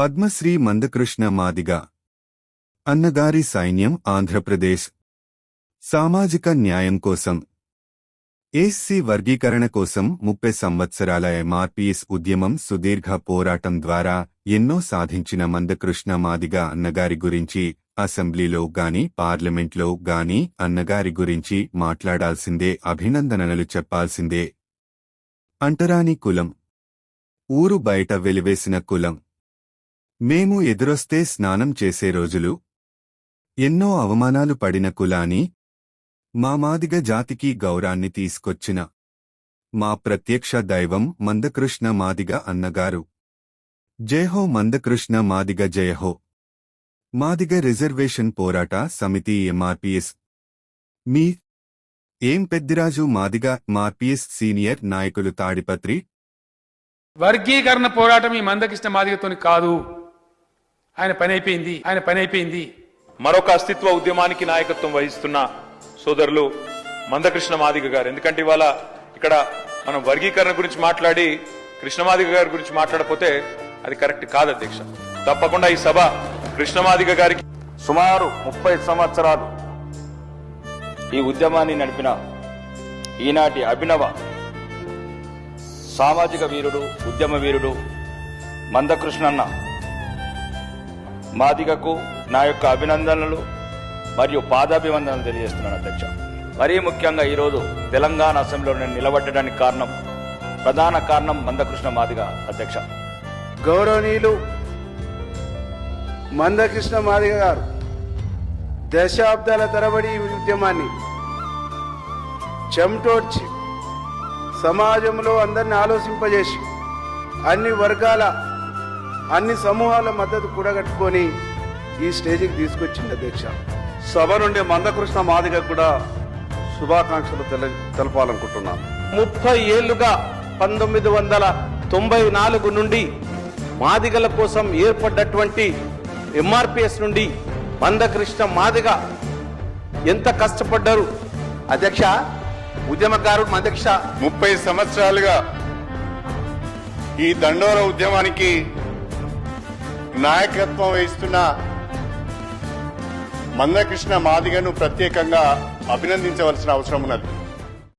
పద్మశ్రీ మందకృష్ణ మాదిగ. అన్నగారి సైన్యం ఆంధ్రప్రదేశ్. సామాజిక న్యాయం కోసం. ఎస్సీ వర్గీకరణ కోసం ముప్పై సంవత్సరాల ఎంఆర్పిఎస్ ఉద్యమం సుదీర్ఘ పోరాటం ద్వారా ఎన్నో సాధించిన మందకృష్ణ మాదిగ అన్నగారి గురించి అసెంబ్లీలో గాని పార్లమెంట్లో గాని అన్నగారి గురించి మాట్లాడాల్సిందే అభినందనలు చెప్పాల్సిందే. అంటరాని కులం. ఊరు బయట వెలివేసిన కులం. మేము ఎదురొస్తే స్నానం చేసే రోజులు? ఎన్నో అవమానాలు పడిన కులాని? మా మాదిగ జాతికి గౌరాన్ని తీసుకొచ్చిన మా ప్రత్యక్ష దైవం మందకృష్ణ మాదిగ అన్నగారు. జయహో మందకృష్ణ మాదిగ జయహో మాదిగ రిజర్వేషన్ పోరాట సమితి ఎంఆర్పిఎస్. మీ ఏం పెద్దిరాజు మాదిగ మార్పిఎస్ సీనియర్ నాయకులు తాడిపత్రి? వర్గీకరణ పోరాటం ఈ మందకృష్ణ మాదిగతోని కాదు. ఆయన పని అయిపోయింది ఆయన పని అయిపోయింది. మరొక అస్తిత్వ ఉద్యమానికి నాయకత్వం వహిస్తున్న సోదరులు మందకృష్ణ మాదిగ గారు. ఎందుకంటే ఇవాళ ఇక్కడ మనం వర్గీకరణ గురించి మాట్లాడి కృష్ణమాదిగ గారి గురించి మాట్లాడకపోతే అది కరెక్ట్ కాదు అధ్యక్ష. తప్పకుండా ఈ సభ కృష్ణమాదిగ గారికి సుమారు ముప్పై సంవత్సరాలు ఈ ఉద్యమాన్ని నడిపిన ఈనాటి అభినవ సామాజిక వీరుడు ఉద్యమ వీరుడు మందకృష్ణన్న. మాదిగకు నా యొక్క అభినందనలు మరియు పాదాభివందనలు తెలియజేస్తున్నాను అధ్యక్ష. మరీ ముఖ్యంగా ఈరోజు తెలంగాణ అసెంబ్లీలో నేను నిలబడడానికి కారణం ప్రధాన కారణం మందకృష్ణ మాదిగ అధ్యక్ష. గౌరవనీయులు మందకృష్ణ మాదిగ గారు దశాబ్దాల తరబడి ఈ ఉద్యమాన్ని చెమటోడ్చి సమాజంలో అందరిని ఆలోచింపజేసి అన్ని వర్గాల అన్ని సమూహాల మద్దతు కూడగట్టుకొని ఈ స్టేజికి తీసుకొచ్చింది అధ్యక్ష. సభ నుండి మందకృష్ణ మాదిగ కూడా శుభాకాంక్షలు తెల- తెలపాలనుకుంటున్నాను. ముప్పై ఏళ్ళుగా పంతొమ్మిది వందల తొంభై నాలుగు నుండి మాదిగల కోసం ఏర్పడ్డటువంటి ఎంఆర్పిఎస్ నుండి మందకృష్ణ మాదిగ ఎంత కష్టపడ్డారు? అధ్యక్ష ఉద్యమకారుడు మందకృష్ణ ముప్పై సంవత్సరాలుగా ఈ దండోర ఉద్యమానికి నాయకత్వం వహిస్తున్న మందకృష్ణ మాదిగను ప్రత్యేకంగా అభినందించవలసిన అవసరం ఉన్నది.